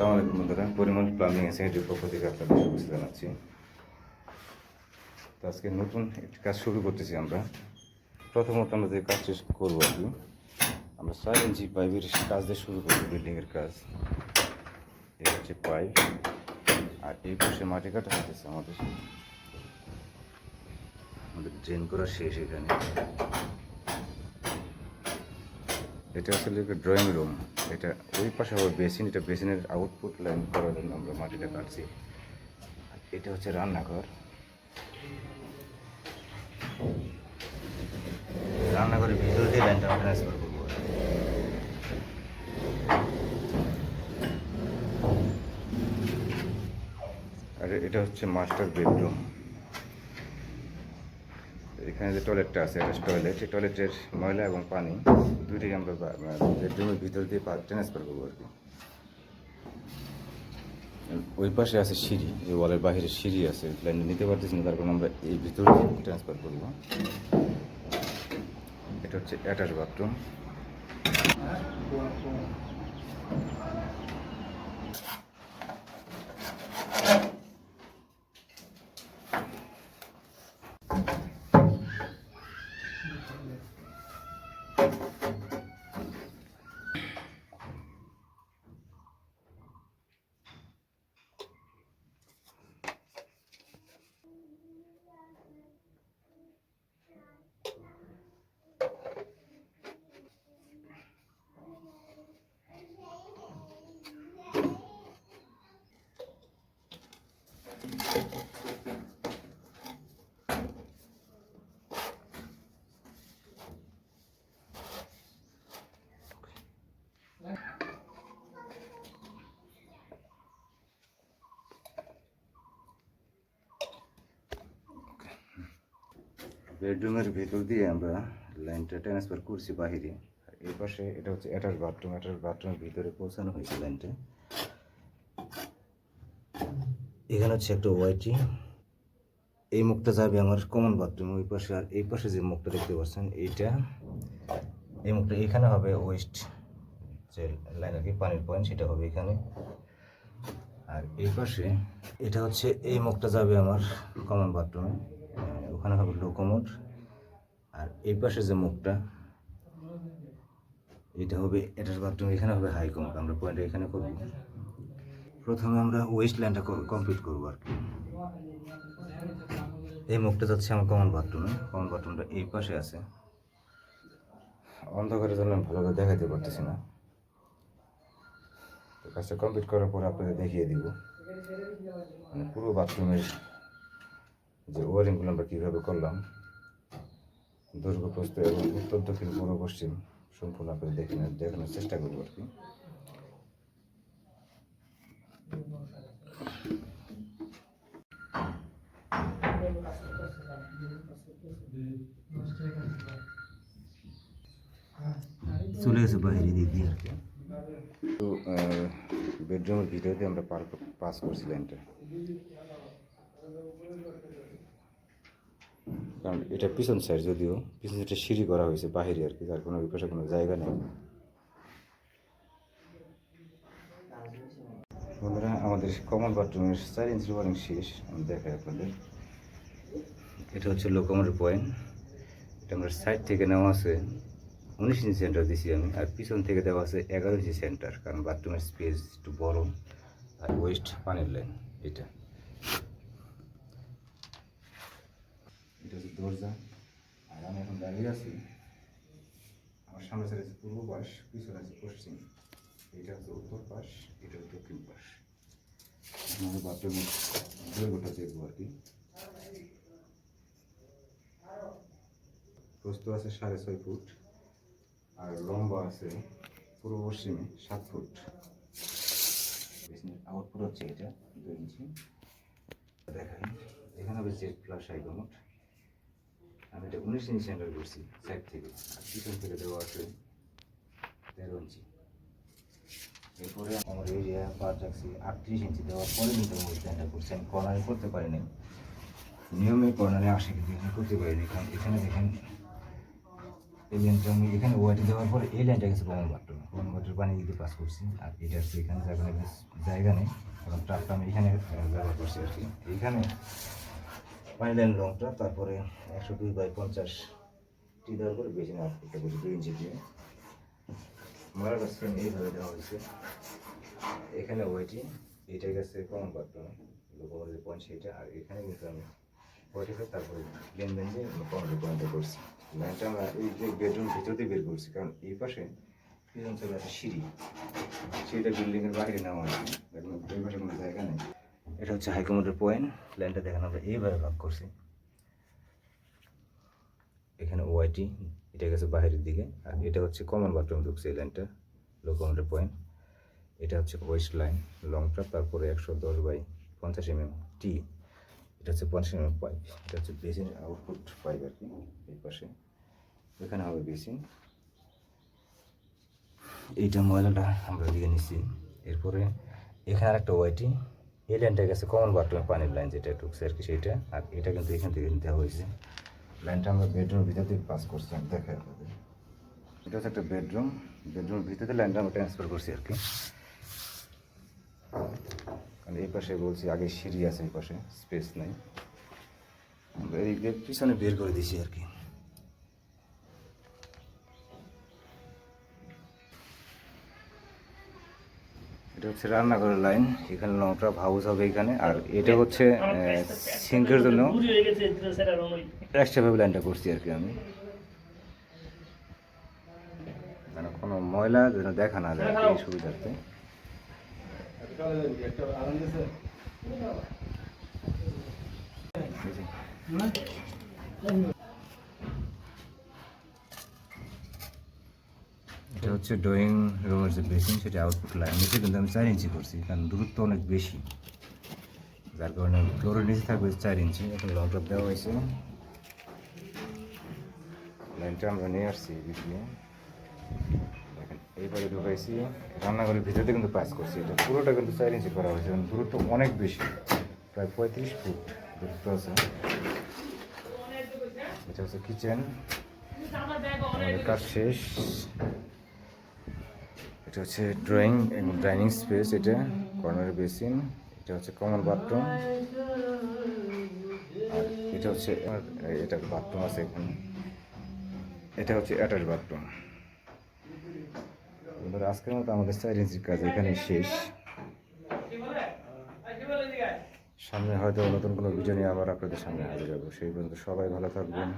আসসালামু আলাইকুম বন্ধুরা। পরিমল প্লাম্বিং এসেন্সের পক্ষ আপনাদের শুভেচ্ছা জানাচ্ছি। তো আজকে নতুন একটি কাজ শুরু করতেছি আমরা। প্রথমত আমরা যে কাজটি করব আর কি, আমরা চার ইঞ্চি পাইপের কাজ দিয়ে শুরু করব বিল্ডিংয়ের কাজ। এই হচ্ছে পাইপ আর এই পাশে মাটি কাটা হতেছে আমাদের। আমাদের ড্রেন করা শেষ এখানে। এটা আসলে ড্রয়িং রুম এটা ওই পাশে হবে বেসিন এটা বেসিনের আউটপুট লাইন করার জন্য আমরা মাটিটা কাটছি। এটা হচ্ছে রান্নাঘর। রান্নাঘরের ভিতর দিয়ে লাইনটা ট্রান্সফার করব। আর, এটা হচ্ছে মাস্টার বেডরুম এখানে যে টয়লেটটা আছে এটা টয়লেট এই টয়লেটের ময়লা এবং পানি দুইটাই আমরা বেডরুমের ভিতর দিয়ে ট্রান্সফার করব আর কি। ওই পাশে আছে সিঁড়ি, এই ওয়ালের বাইরে সিঁড়ি আছে লাইন নিতে পারতেছি না তার কারণে আমরা এই ভিতর দিয়ে ট্রান্সফার করব। এটা হচ্ছে অ্যাটাচ বাথরুম বেডরুমের ভিতর দিয়ে আমরা লাইনটা ট্রান্সফার করছি বাহিরে। আর এই পাশে এটা হচ্ছে অ্যাটাচ বাথরুম অ্যাটাচ বাথরুমের ভিতরে পৌঁছানো হয়েছে লাইনটা। এখানে হচ্ছে একটা ওয়াইটি এই মুখটা যাবে আমার কমন বাথরুম ওই পাশে আর এই পাশে যে মুখটা দেখতে পাচ্ছেন, এইটা। এই মুখটা এখানে হবে ওয়েস্ট যে লাইন আর কি, পানির পয়েন্ট সেটা হবে এখানে। আর এই পাশে এটা হচ্ছে, এই মুখটা যাবে আমার কমন বাথরুমে ওখানে হবে লো কমোড আর এই পাশে যে মুখটা, এটা হবে, এটার বাথরুম এখানে হবে হাই কমোড আমরা পয়েন্ট এখানে করব। প্রথমে আমরা ওয়েস্ট লাইনটা কমপ্লিট করব আর কি। এই মুখটা যাচ্ছে আমার কমন বাথরুমে কমন বাথরুমটা এই পাশে আছে। অন্ধকারের জন্য আমি ভালো করে দেখাতে পারতেছি না। তো কাজটা কমপ্লিট করার পর আপনাদের দেখিয়ে দিব। মানে পুরো বাথরুমের যে ওয়ারিংগুলো আমরা কীভাবে করলাম দৈর্ঘ্য প্রস্ত এবং উত্তর দক্ষিণ পূর্ব পশ্চিম সম্পূর্ণ আপনাদের দেখে দেখানোর চেষ্টা করব আর কি। চলে গেছে বাইরে দিক দিয়ে তো বেডরুমের ভিতরে দিয়ে আমরা পার পাস করছি লাইনটা কারণ এটা পিছন সাইড যদিও, পিছন সাইডে সিঁড়ি করা হয়েছে বাহিরে আর কি, যার কোনো বিপাশে কোনো জায়গা নেই। বন্ধুরা, আমাদের কমন বাথরুমের চার ইঞ্চি ওয়ারিং শেষ আমি দেখাই আপনাদের। এটা হচ্ছে লোকমোটের পয়েন্ট এটা আমরা সাইড থেকে নেওয়া আছে, উনিশ ইঞ্চি সেন্টার দিছি আমি, আর পিছন থেকে দেওয়া আছে এগারো ইঞ্চি সেন্টার কারণ বাথরুমের স্পেস একটু বড় আর ওয়েস্ট পানির লাইন এটা এটা হচ্ছে দরজা। আর আমি এখন দাঁড়িয়ে আছি, আমার সামনে সাইড আছে পূর্ব পাশ, পিছনে আছে পশ্চিম। এটা হচ্ছে উত্তর পাশ, এটা হচ্ছে দক্ষিণ পাশ। আমাদের বাথরুমের দৈর্ঘ্যটা দেখব আর কি। প্রস্ত আছে সাড়ে ছয় ফুট, আর লম্বা আছে পূর্ব পশ্চিমে সাত ফুট। আউটপুট হচ্ছে এটা, দুই ইঞ্চি। এখানে হবে জেড প্লাস হাইকমোট আমি এটা উনিশ ইঞ্চি সেন্টার করছি সাইড থেকে। আর পিছন থেকে দেওয়া আছে তেরো ইঞ্চি। এরপরে আমার এরিয়া পাঁচ রাখছি আটত্রিশ ইঞ্চি দেওয়ার পরে কিন্তু আমি সেন্টার করছি। আমি কর্নারে করতে পারিনি নিয়মে কর্নারে আসে কিন্তু এখানে করতে পারিনি কারণ এখানে দেখেন, এই লাইনটা আমি এখানে ওয়াইটি দেওয়ার পরে এই লাইনটা গেছে কমন বাটন কমন বাটন পানি দিতে পাস করছি। আর এটা হচ্ছে এখানে জায়গা নেই জায়গা নেই। কারণ ট্রাকটা আমি এখানে ব্যবহার করছি আর কি। এইখানে লাইন লংটা তারপরে একশো দুই বাই পঞ্চাশ টি দেওয়ার পরে বেশি না আউটপুটটা করছি দুই ইঞ্চি দিয়ে। মারাটা সেম এইভাবে দেওয়া হয়েছে। এখানে ওয়াইটি এইটা গেছে কমন বাটন লোকের যে সেইটা আর এখানে কিন্তু আমি ওয়াইটি করে তারপরে লেন দেন দিয়ে কমন পয়েন্টটা করছি। লাইনটা আমরা এই যে বেডরুম ভিতর দিয়ে বের করছি, কারণ এই পাশে পিছন চলে একটা সিঁড়ি। সিঁড়িটা বিল্ডিংয়ের বাইরে নেওয়া হয়েছে দেখুন, এই পাশে কোনো জায়গা নেই। এটা হচ্ছে হাইকমোডের পয়েন্ট লাইনটা দেখেন আমরা এইভাবে ভাগ করছি। এখানে ওয়াইটি এটা গেছে বাইরের দিকে। আর এটা হচ্ছে কমন বাথরুম ঢুকছে এই লাইনটা লোকোমোটিভ পয়েন্ট এটা হচ্ছে ওয়েস্ট লাইন লংটা তারপরে একশো দশ বাই পঞ্চাশ এমএম টি এটা হচ্ছে পঞ্চাশ এমএম পাইপ এটা হচ্ছে বেসিন আউটপুট পাইপ আর কি, এই পাশে। এখানে হবে বেসিন এইটা ময়লাটা আমরা দিকে নিচ্ছি। এরপরে এখানে আর একটা ওয়াইটি এই লাইনটা গেছে কমন বাথরুমের পানির লাইন যেটা ঢুকছে আর কি সেইটা। আর এটা কিন্তু এখান থেকে নিতে হয়েছে। লাইনটা আমরা বেডরুমের ভিতর থেকে পাস করছি, আমি দেখাই আপনাদের। এটা হচ্ছে একটা বেডরুম বেডরুমের ভিতরে লাইনটা আমরা ট্রান্সফার করছি আর কি। কারণ এই পাশে বলছি, আগে সিঁড়ি আছে, এই পাশে স্পেস নেই। আমরা এই পিছনে বের করে দিছি আর কি। এটা হচ্ছে রান্নাঘরের লাইন এখানে লংটা হাউস হবে এখানে। আর এটা হচ্ছে সিঙ্কের জন্য। এক্সট্রাভাবে লাইনটা করছি আর কি আমি। মানে কোনো ময়লা যেন দেখা না যায় এই সুবিধার্থে। হচ্ছে ড্রয়িং রুমের যে বেসিন সেটা আউটপুট লাইন নিচে কিন্তু আমি চার ইঞ্চি করছি, কারণ দূরত্ব অনেক বেশি। যার কারণে ফ্লোরের নিচে থাকবে চার ইঞ্চি। এখন লং ড্রপ দেওয়া হয়েছে। লাইনটা আমরা নিয়ে আসছি এদিক দেখেন এইবারে ঢুকাইছি। রান্নাঘরের ভিতরে কিন্তু পাস করছি। এটা পুরোটা কিন্তু চার ইঞ্চি করা হয়েছে, কারণ দূরত্ব অনেক বেশি। প্রায় পঁয়ত্রিশ ফুট দূরত্ব আছে। এটা হচ্ছে কিচেন কাজ শেষ। এটা হচ্ছে ড্রয়িং ডাইনিং স্পেস এটা কর্নার বেসিন এটা হচ্ছে কমন বাথরুম আর এটা হচ্ছে, এটা বাথরুম আছে এখানে, এটা হচ্ছে অ্যাটাচ বাথরুম এবার আজকের মতো আমাদের ইঞ্চির কাজ এখানে শেষ। সামনে হয়তো নতুন কোনো ভিডিও নিয়ে আবার আপনাদের সামনে হাজির হব। সেই পর্যন্ত সবাই ভালো থাকবেন।